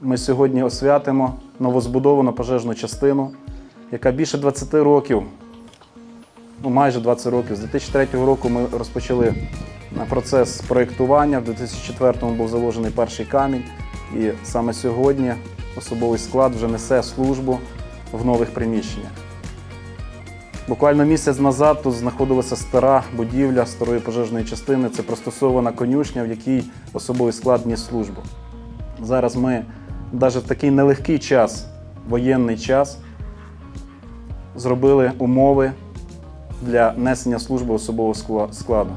Ми сьогодні освятимо новозбудовану пожежну частину, яка більше 20 років, ну майже 20 років. З 2003 року ми розпочали процес проєктування. В 2004 був заложений перший камінь. І саме сьогодні особовий склад вже несе службу в нових приміщеннях. Буквально місяць назад тут знаходилася стара будівля старої пожежної частини. Це пристосована конюшня, в якій особовий склад ніс службу. Зараз ми навіть в такий нелегкий час, воєнний час, зробили умови для несення служби особового складу.